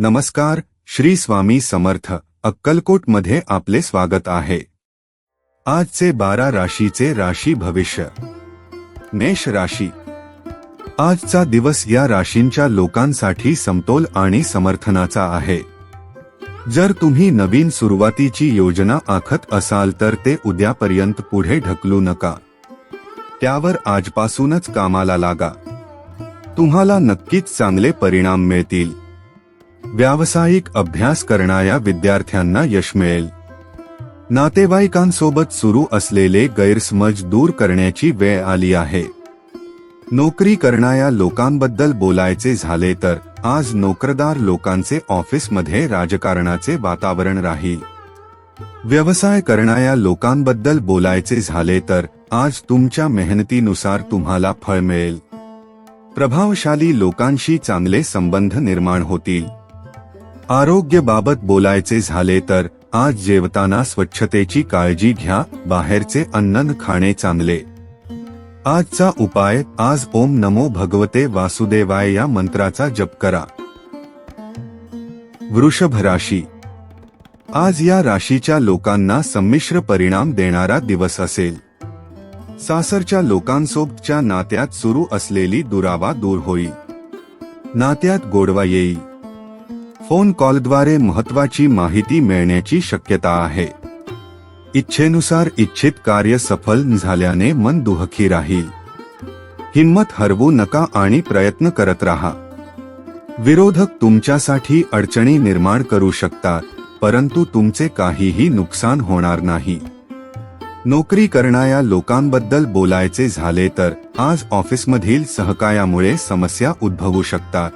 नमस्कार श्री स्वामी समर्थ अक्कलकोटमध्ये आपले स्वागत आहे. आजचे बारा राशीचे राशी भविष्य. मेष राशी. आजचा दिवस या राशींच्या लोकांसाठी समतोल आणि समर्थनाचा आहे. जर तुम्ही नवीन सुरुवातीची योजना आखत असाल तर ते उद्यापर्यंत पुढे ढकलू नका. त्यावर आजपासूनच कामाला लागा. तुम्हाला नक्कीच चांगले परिणाम मिळतील. व्यावसायिक अभ्यास करणाऱ्या विद्यार्थ्यांना यश मिळेल. नातेवाईकांसोबत सुरू असलेले गैरसमज दूर करण्याची वेळ आली आहे. नोकरी करणाऱ्या लोकांबद्दल बोलायचे झाले तर आज नोकरदार लोकांचे ऑफिसमध्ये राजकारणाचे वातावरण राहील. व्यवसाय करणाऱ्या लोकांबद्दल बोलायचे झाले तर आज तुमच्या मेहनतीनुसार तुम्हाला फळ मिळेल. प्रभावशाली लोकांशी चांगले संबंध निर्माण होतील. आरोग्यबाबत बोलायचे झाले तर आज जेवताना स्वच्छतेची काळजी घ्या बाहेरचे अन्न खाणे चांगले. आजचा उपाय आज ओम नमो भगवते वासुदेवाय या मंत्राचा जप करा. वृषभ राशी. आज या राशीच्या लोकांना संमिश्र परिणाम देणारा दिवस असेल. सासरच्या लोकांसोबतच्या नात्यात सुरू असलेली दुरावा दूर होईल. नात्यात गोडवा येईल. फोन कॉलद्वारे महत्वाची माहिती मिळण्याची शक्यता आहे. इच्छेनुसार इच्छित कार्य सफल झाल्याने मन दुहखी राहील. हिंमत हरवू नका आणि प्रयत्न करत राहा. विरोधक तुमच्यासाठी अडचणी निर्माण करू शकतात परंतु तुमचे काहीही नुकसान होणार नाही. नोकरी करणाऱ्या लोकांबद्दल बोलायचे झाले तर आज ऑफिसमधील सहकायामुळे समस्या उद्भवू शकतात.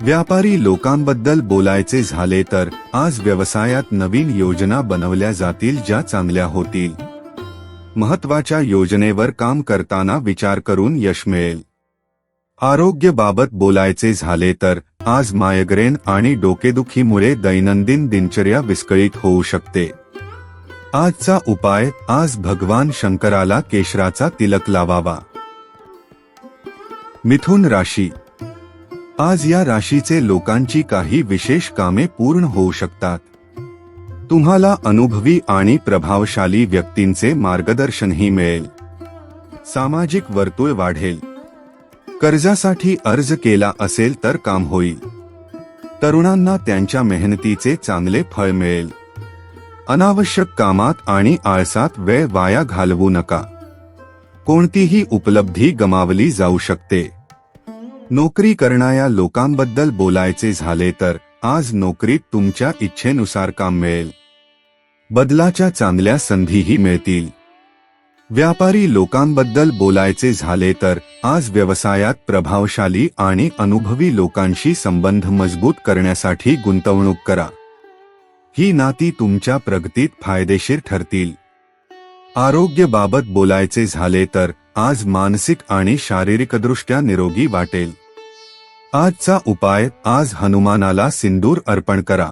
व्यापारी लोकांबद्दल बोलायचे झाले तर आज व्यवसायात नवीन योजना बनवल्या जातील ज्या चांगल्या होतील. महत्त्वाच्या योजनेवर काम करताना विचार करून यश मिळेल. आरोग्यबाबत बोलायचे झाले तर आज मायग्रेन आणि डोकेदुखीमुळे दैनंदिन दिनचर्या विस्कळीत होऊ शकते. आजचा उपाय आज भगवान शंकराला केशराचा तिलक लावावा. मिथुन राशी आज या राशीचे लोकांची काही विशेष कामे पूर्ण होऊ शकतात. तुम्हाला अनुभवी आणि प्रभावशाली व्यक्तींचे मार्गदर्शनही मिळेल. सामाजिक वर्तुळ वाढेल. कर्जासाठी अर्ज केला असेल तर काम होईल. तरुणांना त्यांच्या मेहनतीचे चांगले फळ मिळेल. अनावश्यक कामात आणि आळसात वेळ वाया घालवू नका. कोणतीही उपलब्धी गमावली जाऊ शकते. नोकरी करणाऱ्या लोकांबद्दल बोलायचे झाले तर आज नोकरीत तुमच्या इच्छेनुसार काम मिळेल. बदलाच्या चांगल्या संधीही मिळतील. व्यापारी लोकांबद्दल बोलायचे झाले तर आज व्यवसायात प्रभावशाली आणि अनुभवी लोकांशी संबंध मजबूत करण्यासाठी गुंतवणूक करा. ही नाती तुमच्या प्रगतीत फायदेशीर ठरतील. आरोग्याबाबत बोलायचे झाले तर आज मानसिक आणि शारीरिकदृष्ट्या निरोगी वाटेल. आजचा उपाय आज हनुमानाला सिंदूर अर्पण करा.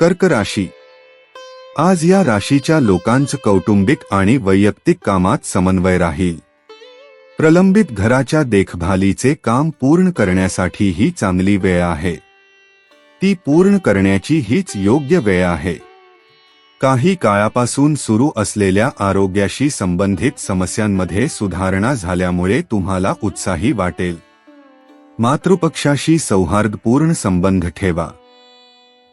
कर्क राशी. आज या राशीच्या लोकांचं कौटुंबिक आणि वैयक्तिक कामात समन्वय राहील. प्रलंबित घराच्या देखभालीचे काम पूर्ण करण्यासाठी ही चांगली वेळ आहे. ती पूर्ण करण्याची हीच योग्य वेळ आहे. काही काळापासून सुरू असलेल्या आरोग्याशी संबंधित समस्यांमध्ये सुधारणा झाल्यामुळे तुम्हाला उत्साही वाटेल. मातृपक्षाशी सौहार्दपूर्ण संबंध ठेवा.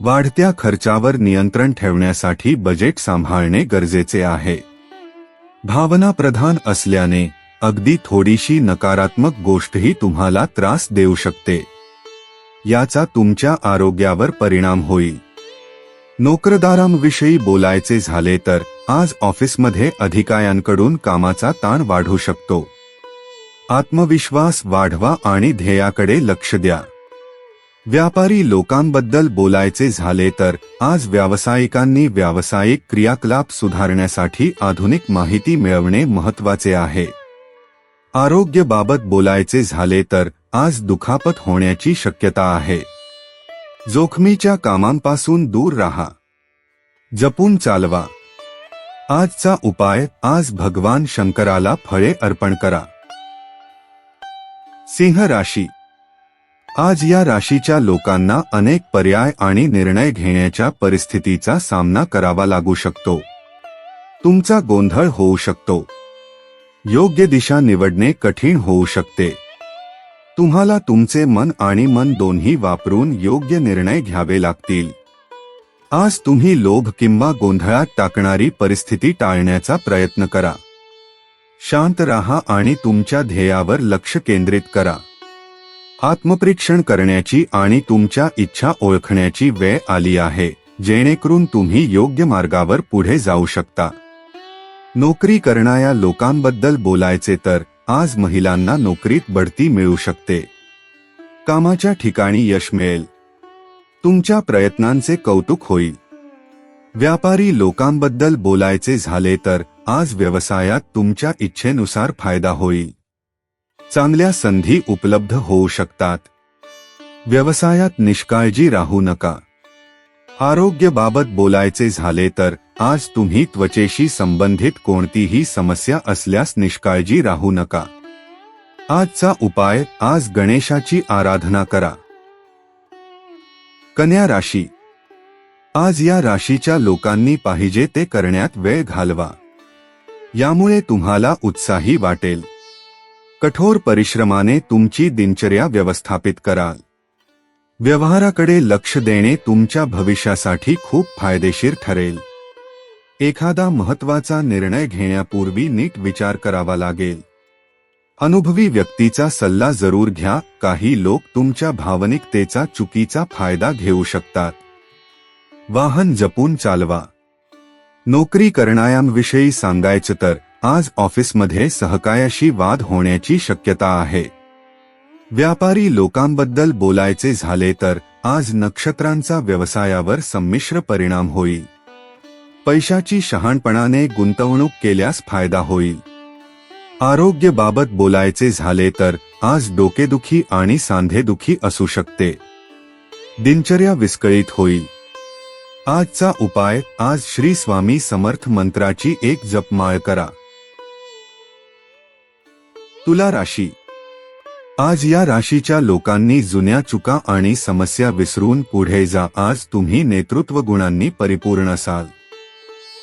वाढत्या खर्चावर नियंत्रण ठेवण्यासाठी बजेट सांभाळणे गरजेचे आहे. भावना प्रधान असल्याने अगदी थोडीशी नकारात्मक गोष्टही तुम्हाला त्रास देऊ शकते. याचा तुमच्या आरोग्यावर परिणाम होईल. नोकरदारांविषयी बोलायचे झाले तर आज ऑफिसमध्ये अधिकाऱ्यांकडून कामाचा ताण वाढू शकतो. आत्मविश्वास वाढवा आणि ध्येयाकडे लक्ष द्या. व्यापारी लोकांबद्दल बोलायचे झाले तर आज व्यावसायिकांनी व्यावसायिक क्रियाकलाप सुधारण्यासाठी आधुनिक माहिती मिळवणे महत्त्वाचे आहे. आरोग्याबाबत बोलायचे झाले तर आज दुखापत होण्याची शक्यता आहे. जोखमीच्या कामांपासून दूर राहा. जपून चालवा. आजचा उपाय आज भगवान शंकराला फळे अर्पण करा. सिंह राशी. आज या राशीच्या लोकांना अनेक पर्याय आणि निर्णय घेण्याच्या परिस्थितीचा सामना करावा लागू शकतो. तुमचा गोंधळ होऊ शकतो. योग्य दिशा निवडणे कठीण होऊ शकते. तुम्हाला तुमचे मन आणि मन दोन्ही वापरून योग्य निर्णय घ्यावे लागतील. आज तुम्ही लोभ किंवा गोंधळात टाकणारी परिस्थिती टाळण्याचा प्रयत्न करा. शांत राहा आणि तुमच्या ध्येयावर लक्ष केंद्रित करा. आत्मपरीक्षण करण्याची आणि तुमच्या इच्छा ओळखण्याची वेळ आली आहे जेणेकरून तुम्ही योग्य मार्गावर पुढे जाऊ शकता. नोकरी करणाऱ्या लोकांबद्दल बोलायचे तर आज महिलांना नोकरीत बढती मिळू शकते. कामाच्या ठिकाणी यश मिळेल. तुमच्या प्रयत्नांचे कौतुक होईल. व्यापारी लोकांबद्दल बोलायचे झाले तर आज व्यवसायात तुमच्या इच्छेनुसार फायदा होईल. चांगल्या संधी उपलब्ध होऊ शकतात. व्यवसायात निष्काळजी राहू नका. आरोग्यबाबत बोलायचे झाले तर आज तुम्ही त्वचेशी संबंधित कोणतीही समस्या असल्यास निष्काळजी राहू नका. आजचा उपाय आज गणेशाची आराधना करा. कन्या राशी. आज या राशीच्या लोकांनी पाहिजे ते करण्यात वेळ घालवा. यामुळे तुम्हाला उत्साही वाटेल. कठोर परिश्रमाने तुमची दिनचर्या व्यवस्थापित कराल. व्यवहाराकडे लक्ष देणे तुमच्या भविष्यासाठी खूप फायदेशीर ठरेल. एखादा महत्त्वाचा निर्णय घेण्यापूर्वी नीट विचार करावा लागेल. अनुभवी व्यक्तीचा सल्ला जरूर घ्या काही लोक तुमच्या भावनिकतेचा चुकीचा फायदा घेऊ शकतात. वाहन जपून चालवा. नोकरी करणाऱ्यांविषयी सांगायचं तर आज ऑफिसमध्ये सहकायाशी वाद होण्याची शक्यता आहे. व्यापारी लोकांबद्दल बोलायचे झाले तर आज नक्षत्रांचा व्यवसायावर संमिश्र परिणाम होईल. पैशाची शहाणपणाने गुंतवणूक केल्यास फायदा होईल. आरोग्यबाबत बोलायचे झाले तर आज डोकेदुखी आणि सांधेदुखी असू शकते. दिनचर्या विस्कळीत होईल. आजचा उपाय आज श्री स्वामी समर्थ मंत्राची एक जपमाळ करा. तुला राशी आज या राशीच्या लोकांनी जुन्या चुका आणि समस्या विसरून पुढे जा. आज तुम्ही नेतृत्व गुणांनी परिपूर्ण असाल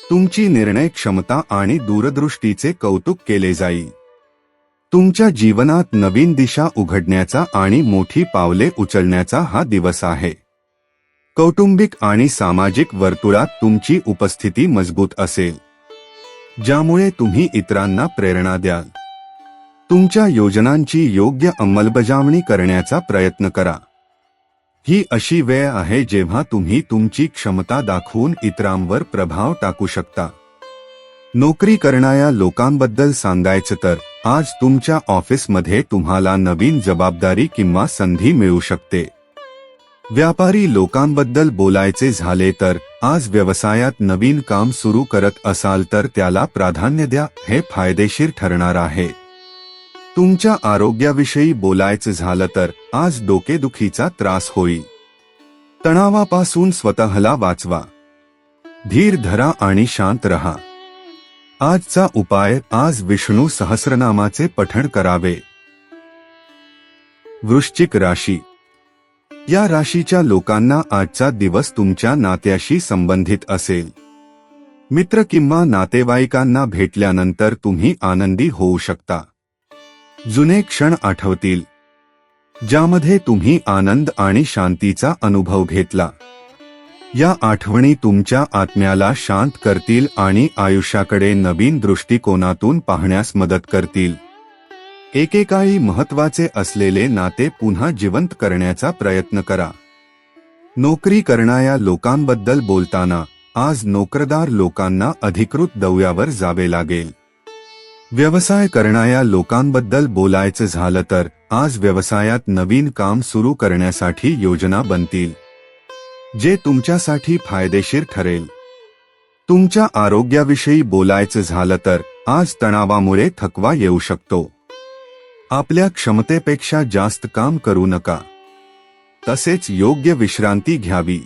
तुमची निर्णय क्षमता आणि दूरदृष्टीचे कौतुक केले जाईल. तुमच्या जीवनात नवीन दिशा उघडण्याचा आणि मोठी पावले उचलण्याचा हा दिवस आहे. कौटुंबिक आणि सामाजिक वर्तुळात तुमची उपस्थिती मजबूत असेल. ज्यामुळे तुम्ही इतरांना प्रेरणा द्याल. तुमच्या योजनांची योग्य अंमलबजावणी करण्याचा प्रयत्न करा. ही अशी वेळ आहे जेव्हा तुम्ही तुमची क्षमता दाखवून इतरांवर प्रभाव टाकू शकता. नोकरी करणाऱ्या लोकांबद्दल सांगायचं तर आज तुमच्या ऑफिसमध्ये तुम्हाला नवीन जबाबदारी किंवा संधी मिळू शकते. व्यापारी लोकांबद्दल बोलायचे झाले तर आज व्यवसायात नवीन काम सुरू करत असाल तर त्याला प्राधान्य द्या हे फायदेशीर ठरणार आहे. तुमच्या आरोग्याविषयी बोलायचं झालं तर आज डोकेदुखीचा त्रास होईल. तणावापासून स्वतःला वाचवा. धीर धरा आणि शांत रहा. आजचा उपाय आज विष्णू सहस्रनामाचे पठण करावे. वृश्चिक राशी. या राशीच्या लोकांना आजचा दिवस तुमच्या नात्याशी संबंधित असेल. मित्र किंवा नातेवाईकांना भेटल्यानंतर तुम्ही आनंदी होऊ शकता. जुने क्षण आठवतील ज्यामध्ये तुम्ही आनंद आणि शांतीचा अनुभव घेतला. या आठवणी तुमच्या आत्म्याला शांत करतील आणि आयुष्याकडे नवीन दृष्टिकोनातून पाहण्यास मदत करतील. एकेकाळी महत्त्वाचे असलेले नाते पुन्हा जिवंत करण्याचा प्रयत्न करा. नोकरी करणाऱ्या लोकांबद्दल बोलताना आज नोकरदार लोकांना अधिकृत दौऱ्यावर जावे लागेल. व्यवसाय करणाऱ्या लोकांबद्दल बोलायचं झालं तर आज व्यवसायात नवीन काम सुरू करण्यासाठी योजना बनतील जे तुमच्यासाठी फायदेशीर ठरेल. तुमच्या आरोग्याविषयी बोलायचं झालं तर आज तणावामुळे थकवा येऊ शकतो. आपल्या क्षमतेपेक्षा जास्त काम करू नका. तसेच योग्य विश्रांती घ्यावी.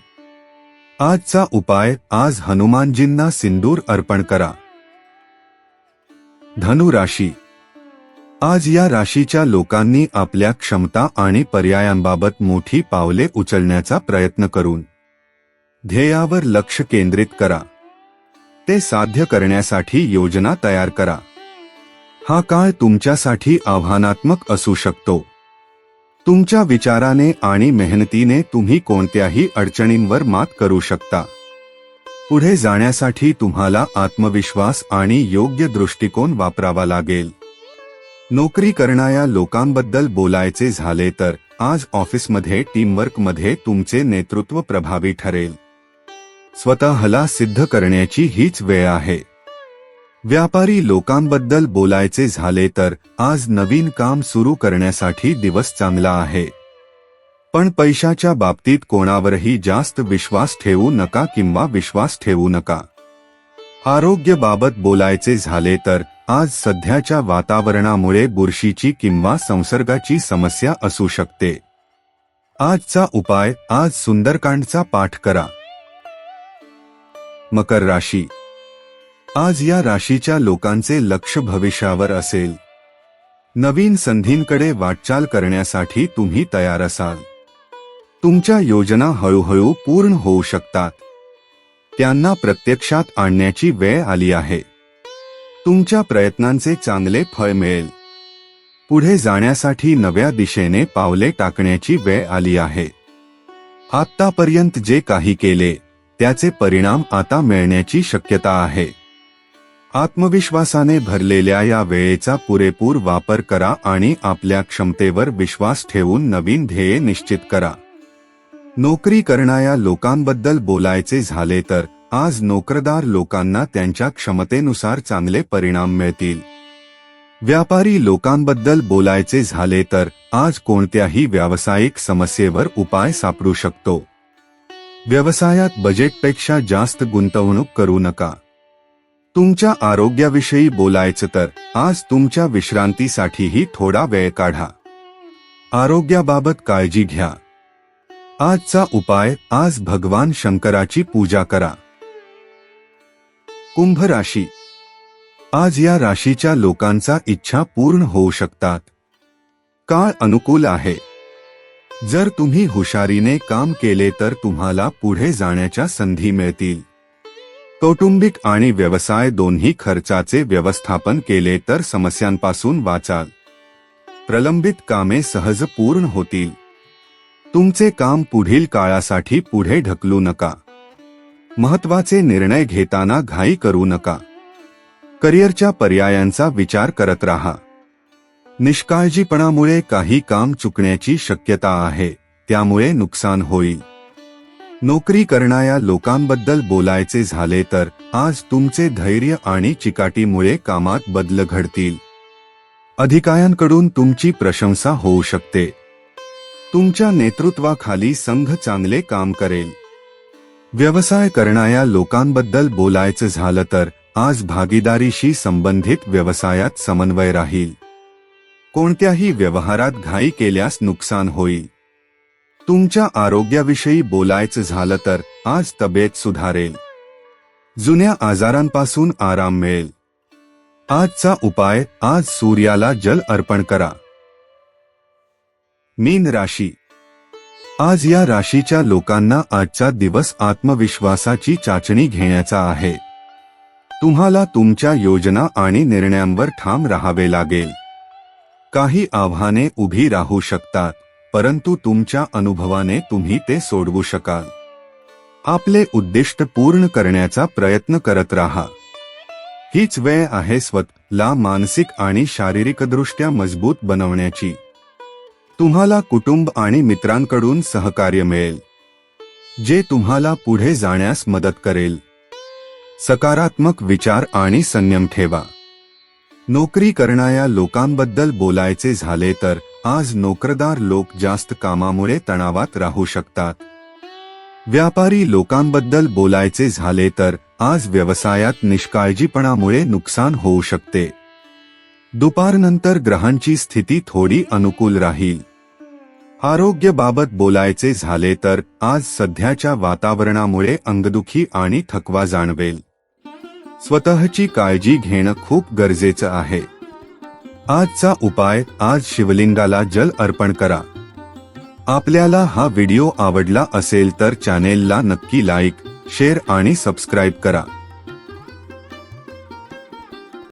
आजचा उपाय आज हनुमानजींना सिंदूर अर्पण करा. धनु राशी. आज या राशीच्या लोकांनी आपल्या क्षमता आणि पर्यायांबाबत मोठी पावले उचलण्याचा प्रयत्न करून ध्येयावर लक्ष केंद्रित करा. ते साध्य करण्यासाठी योजना तयार करा. हा काळ तुमच्यासाठी आव्हानात्मक असू शकतो. तुमच्या विचाराने आणि मेहनतीने तुम्ही कोणत्याही अडचणींवर मात करू शकता. पुढे जाण्यासाठी तुम्हाला आत्मविश्वास आणि योग्य दृष्टिकोन वापरावा लागेल. नोकरी करणाऱ्या लोकांबद्दल बोलायचे झाले तर आज ऑफिसमध्ये टीमवर्कमध्ये तुमचे नेतृत्व प्रभावी ठरेल. स्वतःला सिद्ध करण्याची हीच वेळ आहे. व्यापारी लोकांबद्दल बोलायचे झाले तर आज नवीन काम सुरू करण्यासाठी दिवस चांगला आहे. पण पैशाच्या बाबतीत कोणावरही जास्त विश्वास ठेवू नका किंवा विश्वास ठेवू नका. आरोग्यबाबत बोलायचे झाले तर आज सध्याच्या वातावरणामुळे बुरशीची किंवा संसर्गाची समस्या असू शकते. आजचा उपाय आज सुंदरकांडचा पाठ करा. मकर राशी. आज या राशीच्या लोकांचे लक्ष भविष्यावर असेल. नवीन संधींकडे वाटचाल करण्यासाठी तुम्ही तयार असाल. तुमच्या योजना हळूहळू पूर्ण होऊ शकतात. त्यांना प्रत्यक्षात आणण्याची वेळ आली आहे. तुमच्या प्रयत्नांचे चांगले फळ मिळेल. पुढे जाण्यासाठी नव्या दिशेने पावले टाकण्याची वेळ आली आहे. आत्तापर्यंत जे काही केले त्याचे परिणाम आता मिळण्याची शक्यता आहे. आत्मविश्वासाने भरलेल्या या वेळेचा पुरेपूर वापर करा आणि आपल्या क्षमतेवर विश्वास ठेवून नवीन ध्येय निश्चित करा. नोकरी करणाऱ्या लोकांबद्दल बोलायचे झाले तर आज नोकरदार लोकांना त्यांच्या क्षमतेनुसार चांगले परिणाम मिळतील. व्यापारी लोकांबद्दल बोलायचे झाले तर आज कोणत्याही व्यावसायिक समस्येवर उपाय सापडू शकतो. व्यवसायात बजेटपेक्षा जास्त गुंतवणूक करू नका. तुमच्या आरोग्याविषयी बोलायचं तर आज तुमच्या विश्रांतीसाठीही थोडा वेळ काढा. आरोग्याबाबत काळजी घ्या. आजचा उपाय आज भगवान शंकराची पूजा करा. कुंभ राशी. आज या राशीच्या लोकांचा इच्छा पूर्ण होऊ शकतात. काळ अनुकूल आहे. जर तुम्ही हुशारीने काम केले तर तुम्हाला पुढे जाण्याच्या संधी मिळतील. कौटुंबिक आणि व्यवसाय दोन्ही खर्चाचे व्यवस्थापन केले तर समस्यांपासून वाचाल. प्रलंबित कामे सहज पूर्ण होतील. तुमचे काम पुढील काळासाठी पुढे ढकलू नका. महत्त्वाचे निर्णय घेताना घाई करू नका. करिअरच्या पर्यायांचा विचार करत राहा. निष्काळजीपणामुळे काही काम चुकण्याची शक्यता आहे त्यामुळे नुकसान होईल. नोकरी करणाऱ्या लोकांबद्दल बोलायचे झाले तर आज तुमचे धैर्य आणि चिकाटीमुळे कामात बदल घडतील. अधिकाऱ्यांकडून तुमची प्रशंसा होऊ शकते. तुमच्या नेतृत्वाखाली संघ चांगले काम करेल. व्यवसाय करणाऱ्या लोकांबद्दल बोलायचं झालं तर आज भागीदारीशी संबंधित व्यवसायात समन्वय राहील. कोणत्याही व्यवहारात घाई केल्यास नुकसान होईल. तुमच्या आरोग्याविषयी बोलायचं झालं तर आज तब्येत सुधारेल. जुन्या आजारांपासून आराम मिळेल. आजचा उपाय आज सूर्याला जल अर्पण करा. मीन राशी. आज या राशीच्या लोकांना आजचा दिवस आत्मविश्वासाची चाचणी घेण्याचा आहे. तुम्हाला तुमच्या योजना आणि निर्णयांवर ठाम राहावे लागेल. काही आव्हाने उभी राहू शकतात परंतु तुमच्या अनुभवाने तुम्ही ते सोडवू शकाल. आपले उद्दिष्ट पूर्ण करण्याचा प्रयत्न करत राहा. हीच वेळ आहे स्वतःला मानसिक आणि शारीरिकदृष्ट्या मजबूत बनवण्याची. तुम्हाला कुटुंब आणि मित्रांकडून सहकार्य मिळेल जे तुम्हाला पुढे जाण्यास मदत करेल. सकारात्मक विचार आणि संयम ठेवा. नोकरी करणाऱ्या लोकांबद्दल बोलायचे झाले तर आज नोकरदार लोक जास्त कामामुळे तणावात राहू शकतात. व्यापारी लोकांबद्दल बोलायचे झाले तर आज व्यवसायात निष्काळजीपणामुळे नुकसान होऊ शकते. दुपारनंतर ग्रहांची स्थिती थोडी अनुकूल राहील. आरोग्यबाबत बोलायचे झाले तर आज सध्याच्या वातावरणामुळे अंगदुखी आणि थकवा जाणवेल. स्वतःची काळजी घेणं खूप गरजेचं आहे. आजचा उपाय आज शिवलिंगाला जल अर्पण करा. आपल्याला हा व्हिडिओ आवडला असेल तर चॅनेलला नक्की लाईक शेअर आणि सबस्क्राईब करा.